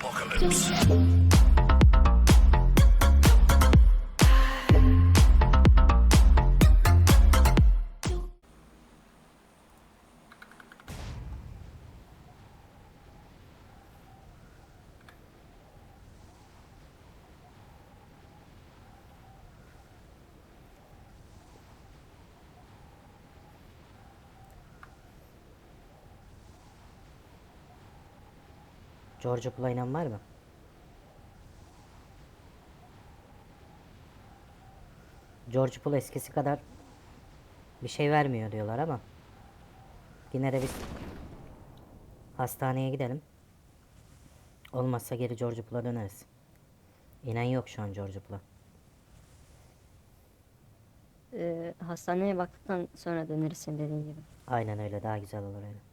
apocalypse. George Bull'la var mı? George Bull eskisi kadar bir şey vermiyor diyorlar ama yine de biz hastaneye gidelim. Olmazsa geri George Bull'a döneriz. İnan yok şu an George Bull'a. Ee, hastaneye baktıktan sonra döneriz senin dediğin gibi. Aynen öyle daha güzel olur öyle.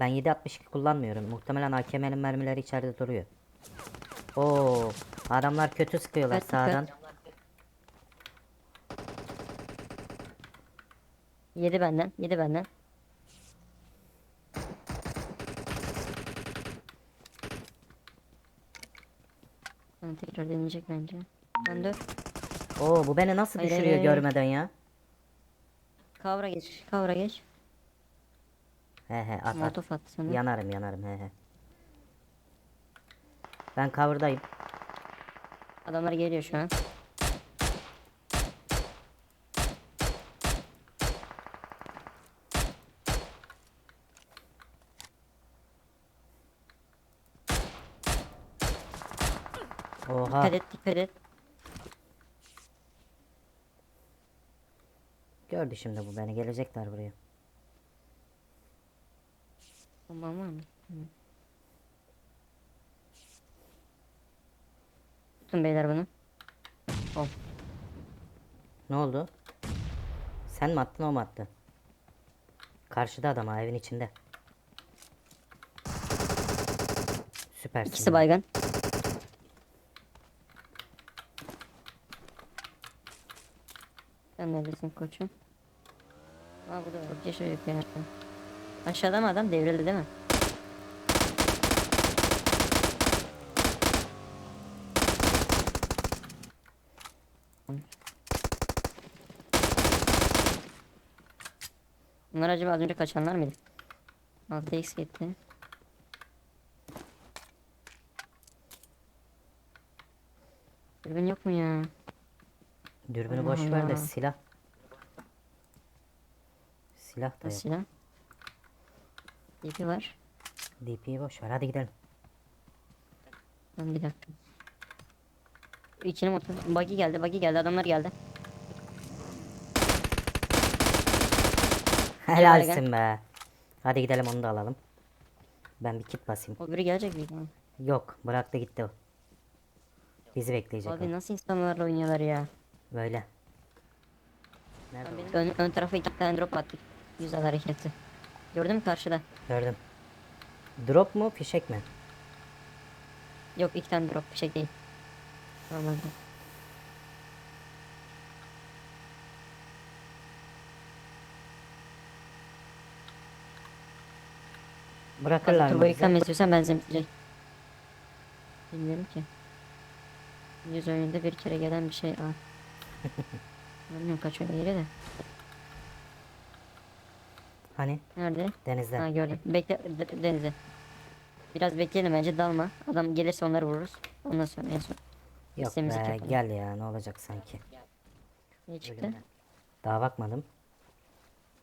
Ben 7.62 kullanmıyorum. Muhtemelen AKM'nin mermileri içeride duruyor. Oo, adamlar kötü sıkıyorlar Dikkat, dikkat. sağdan. Yedi benden, yedi benden. Ben tekrar deneyecek bence. Ben dur. Oo, bu beni nasıl Hayır, düşürüyor hayır, hayır. görmeden ya? Kavra geç, kavra geç. He he at at. Molotof attı sana. Yanarım yanarım he he. Ben cover'dayım. Adamlar geliyor şu an. Oha. Dikkat et, dikkat et. Gördü şimdi bu beni. Gelecekler buraya. Bomban var mı? Hı. Tutun beyler bunu. Hop. Ne oldu? Sen mi attın o mu attı? Karşıda adam ha evin içinde. Süpersin. İkisi baygın. Sen neredesin koçum? Aa bu da var. Bir şey yok yani. Aşağıda mı adam devrildi değil mi? Bunlar acaba az önce kaçanlar mıydı? 6x gitti. Dürbün yok mu ya? Dürbünü Allah boş ver de Allah. silah. Silah da yok. Ya? DP var. DP'yi boş ver hadi gidelim. Lan bir dakika. İçine motor. Buggy geldi, buggy geldi, adamlar geldi. Helalsin be. Hadi gidelim onu da alalım. Ben bir kit basayım. O biri gelecek ihtimalle. Yok bıraktı gitti o. Bizi bekleyecek Abi o. nasıl insanlarla oynuyorlar ya? Böyle. Nerede? Ön, ön tarafa iki tane drop attık. Güzel hareketi. Gördün mü karşıda? Gördüm. Drop mu fişek mi? Yok iki tane drop bir şey değil. Normalde. Bırakırlar mı Turbo yıkama istiyorsan benzemişecek. Bilmiyorum ki. Yüz oyunda bir kere gelen bir şey. Aa. Bilmiyorum kaç öyle yeri de. Hani Nerede? denizde. Ha gördüm. Bekle de- denize. Biraz bekleyelim bence dalma. Adam gelirse onları vururuz. Ondan sonra en son. Yok temizlik be yapalım. gel ya ne olacak sanki. Ne çıktı? Daha bakmadım.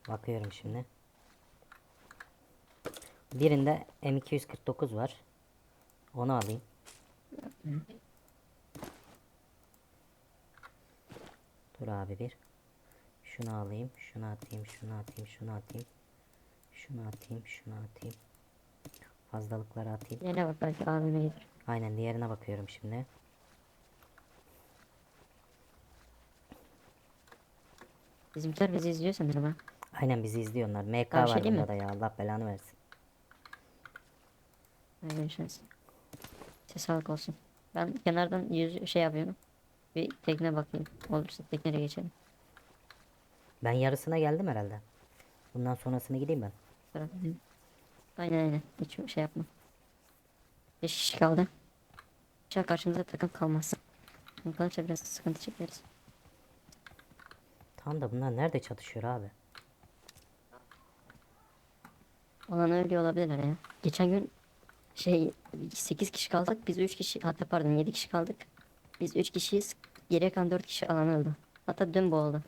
Bakıyorum şimdi. Birinde M249 var. Onu alayım. Dur abi bir. Şunu alayım, şunu atayım, şunu atayım, şunu atayım. Şunu atayım, şunu atayım. Fazlalıkları atayım. Yine bak belki abime gelir. Aynen diğerine bakıyorum şimdi. Bizimkiler bizi izliyor sanırım ha. Aynen bizi izliyorlar. MK şey var diyeyim bunda mi? da ya Allah belanı versin. Öyle bir şans. işte sağlık olsun. Ben kenardan yüz şey yapıyorum. Bir tekne bakayım. Olursa tekneye geçelim. Ben yarısına geldim herhalde. Bundan sonrasını gideyim ben. Sonra- Aynen aynen. Hiç şey yapma. 5 kişi kaldı. İnşallah karşımıza takım kalmaz. Kalırsa biraz sıkıntı çekeriz. Tam da bunlar nerede çatışıyor abi? Olan öyle olabilirler ya. Geçen gün şey 8 kişi kaldık. Biz 3 kişi hatta pardon 7 kişi kaldık. Biz 3 kişiyiz. Geriye kalan 4 kişi alan öldü. Hatta dün bu oldu.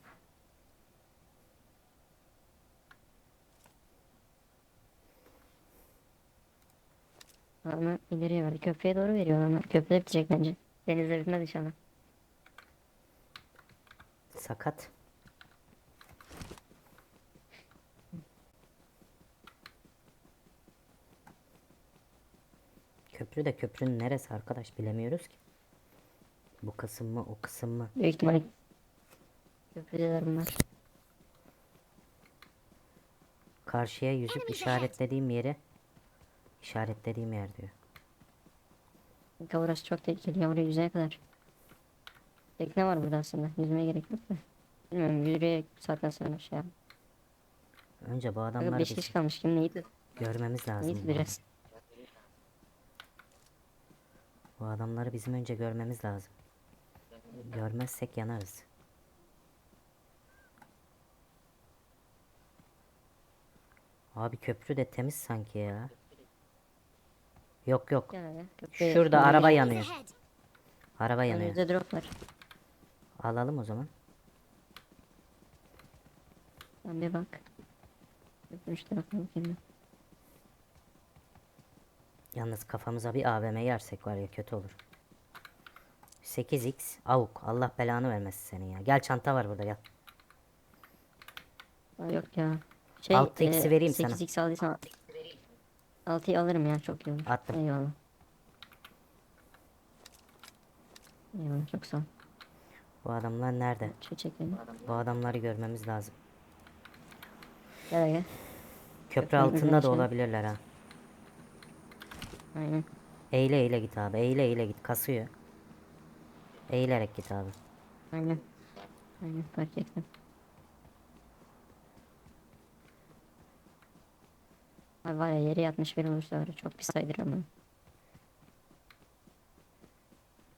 Ama ileriye verdi. Köprüye doğru veriyor ama köprüde bitecek bence. Denizde bitmez inşallah. Sakat. Köprü de köprünün neresi arkadaş bilemiyoruz ki. Bu kısım mı o kısım mı? Büyük ihtimalle köprüdeler bunlar. Karşıya yüzüp işaretlediğim yeri işaretlediğim yer diyor. Kanka burası çok tehlikeli ya buraya yüzeye kadar. Tekne var burada aslında. Yüzmeye gerek yok da. Bilmiyorum yürüyerek saatten sonra şey yap. Önce bu Kanka adamları 5 biz kişi kalmış kim neydi? görmemiz lazım. Neydi bu biraz. Bu adamları bizim önce görmemiz lazım. Görmezsek yanarız. Abi köprü de temiz sanki ya. Yok yok. Gel ya. köprüye Şurada yakın araba bir- yanıyor. Araba yanıyor. Önümüzde drop var. Alalım o zaman. Sen bir bak. Şu tarafına bakayım. Yalnız kafamıza bir AVM yersek var ya kötü olur. 8x avuk. Allah belanı vermesin senin ya. Gel çanta var burada gel. Yok ya. Şey, 6x'i vereyim sana. 8x aldıysan 6'yı alırım ya çok iyi olur. Attım. Eyvallah. Eyvallah çok sağ ol. Bu adamlar nerede? Çekelim. Bu adamları görmemiz lazım. Gel gel. Köprü Köprünün altında da olabilirler ha. Aynen. Eğile eğile git abi. Eğile eğile git. Kasıyor. Eğilerek git abi. Aynen. Aynen fark ettim. Ay var ya yere yatmış bir olursa çok pis saydır ama.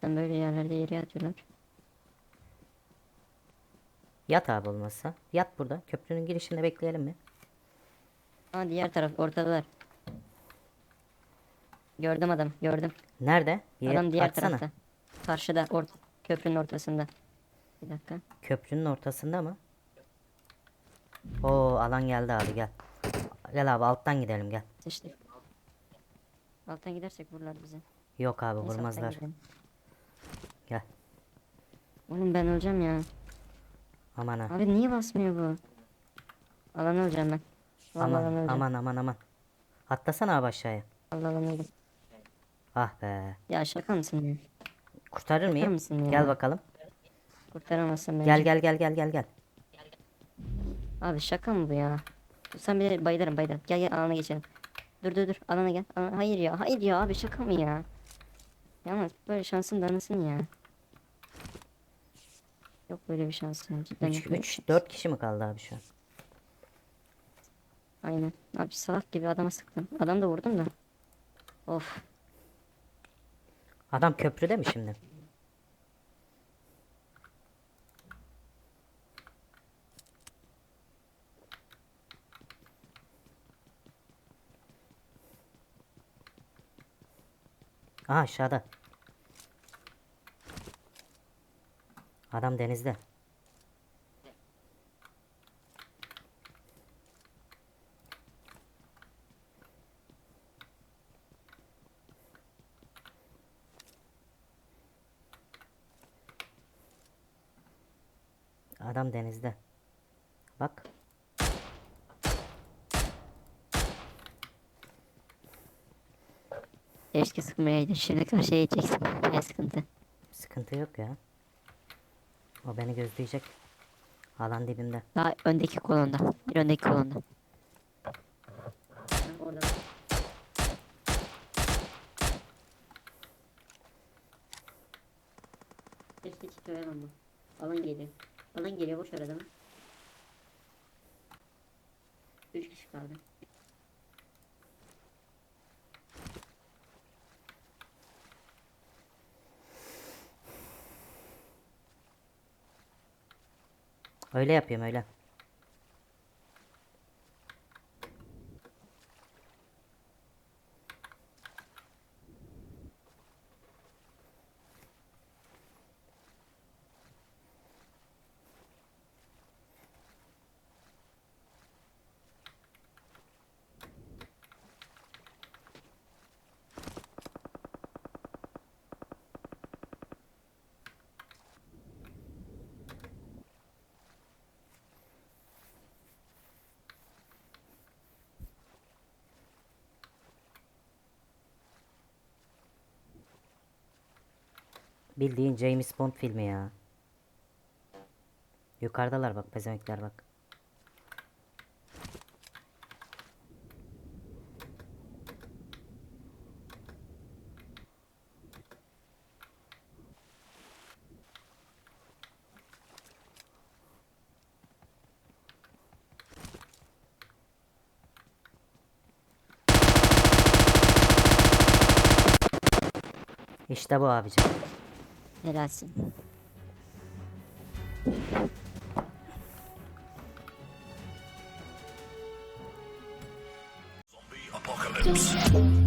Sen böyle yerlerde yere yatıyorlar. Yat abi olmazsa. Yat burada. Köprünün girişinde bekleyelim mi? Ama diğer taraf ortadalar. Gördüm adam gördüm. Nerede? Ye- Adam diğer atsana. tarafta. Karşıda ort köprünün ortasında. Bir dakika. Köprünün ortasında mı? Oo alan geldi abi gel. Gel abi alttan gidelim gel. Seçtik. Alttan gidersek vururlar bizi. Yok abi Neyse, alttan vurmazlar. gidelim. Gel. Oğlum ben öleceğim ya. Aman ha. Abi niye basmıyor bu? Alan öleceğim ben. Vallahi alan Aman öleceğim. aman aman aman. Atlasana abi aşağıya. Allah alan öldüm. Ah be. Ya şaka mısın ya? Kurtarır mıyım? mısın ya? Gel bakalım. Kurtaramazsın beni. Gel gel gel gel gel gel. Abi şaka mı bu ya? Sen bir de bayılırım bayılırım. Gel gel alana geçelim. Dur dur dur alana gel. Alana- Hayır ya hayır ya abi şaka mı ya? Yalnız böyle şansın danısın ya. Yok böyle bir şans ya. Cidden 3 yok böyle bir 3 şans. 4 kişi mi kaldı abi şu an? Aynen. Abi salak gibi adama sıktım. Adam da vurdum da. Of. Adam köprüde mi şimdi? Aa aşağıda. Adam denizde. Adam denizde. Bak. Keşke sıkmayaydı. Şimdi karşıya geçeceksin. Ne sıkıntı. Sıkıntı yok ya. O beni gözleyecek. Alan dibimde. Daha öndeki kolonda. Bir öndeki kolonda. İşte çıkıyorum bu. Alan geliyor. Alan geliyor boş ver adamı. 3 kişi kaldı. Öyle yapıyorum öyle. Bildiğin James Bond filmi ya. Yukarıdalar bak pezemekler bak. İşte bu abicim. Helalsin. Apocalypse.